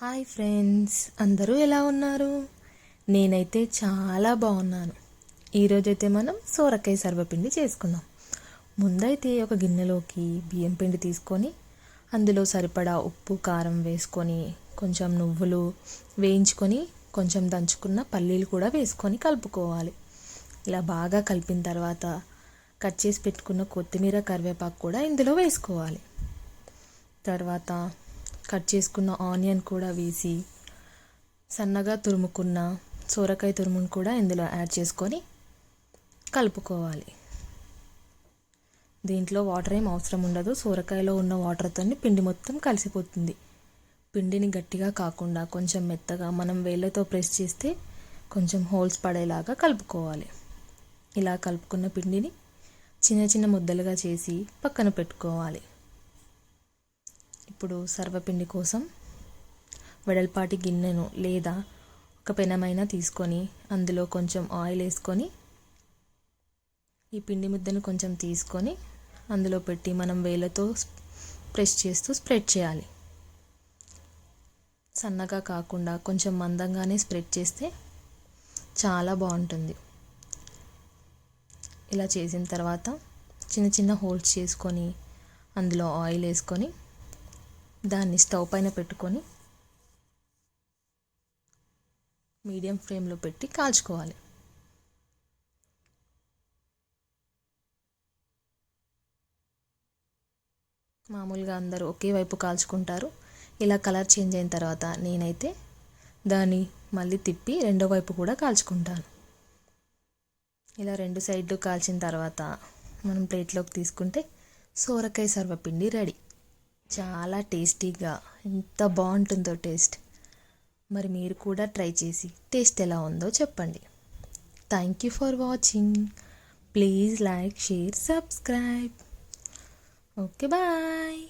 Hi friends అందరూ ఎలా ఉన్నారు? నేనైతే చాలా బాగున్నాను. ఈరోజైతే మనం సోరకాయ సర్వపిండి చేసుకుందాం. ముందైతే ఒక గిన్నెలోకి బియ్యం పిండి తీసుకొని అందులో సరిపడా ఉప్పు కారం వేసుకొని కొంచెం నువ్వులు వేయించుకొని కొంచెం దంచుకున్న పల్లీలు కూడా వేసుకొని కలుపుకోవాలి. ఇలా బాగా కలిపిన తర్వాత కట్ చేసి పెట్టుకున్న కొత్తిమీర కరివేపాకు కూడా ఇందులో వేసుకోవాలి. తర్వాత కట్ చేసుకున్న ఆనియన్ కూడా వేసి సన్నగా తురుముకున్న సోరకాయ తురుమును కూడా ఇందులో యాడ్ చేసుకొని కలుపుకోవాలి. దీంట్లో వాటర్ ఏం అవసరం ఉండదు. సోరకాయలో ఉన్న వాటర్తో పిండి మొత్తం కలిసిపోతుంది. పిండిని గట్టిగా కాకుండా కొంచెం మెత్తగా మనం వేళ్ళతో ప్రెస్ చేస్తే కొంచెం హోల్స్ పడేలాగా కలుపుకోవాలి. ఇలా కలుపుకున్న పిండిని చిన్న చిన్న ముద్దలుగా చేసి పక్కన పెట్టుకోవాలి. ఇప్పుడు సర్వపిండి కోసం వెడల్పాటి గిన్నెను లేదా ఒక పెనమైనా తీసుకొని అందులో కొంచెం ఆయిల్ వేసుకొని ఈ పిండి ముద్దను కొంచెం తీసుకొని అందులో పెట్టి మనం వేలతో ప్రెస్ చేస్తూ స్ప్రెడ్ చేయాలి. సన్నగా కాకుండా కొంచెం మందంగానే స్ప్రెడ్ చేస్తే చాలా బాగుంటుంది. ఇలా చేసిన తర్వాత చిన్న చిన్న హోల్స్ చేసుకొని అందులో ఆయిల్ వేసుకొని దాన్ని స్టవ్ పైన పెట్టుకొని మీడియం ఫ్లేమ్లో పెట్టి కాల్చుకోవాలి. మామూలుగా అందరూ ఒకే వైపు కాల్చుకుంటారు. ఇలా కలర్ చేంజ్ అయిన తర్వాత నేనైతే దాన్ని మళ్ళీ తిప్పి రెండో వైపు కూడా కాల్చుకుంటాను. ఇలా రెండు సైడ్లు కాల్చిన తర్వాత మనం ప్లేట్లోకి తీసుకుంటే సోరకాయ సర్వపిండి రెడీ. చాలా టేస్టీగా ఎంత బాగుంటుందో టేస్ట్. మరి మీరు కూడా ట్రై చేసి టేస్ట్ ఎలా ఉందో చెప్పండి. Thank you for watching please like share subscribe okay bye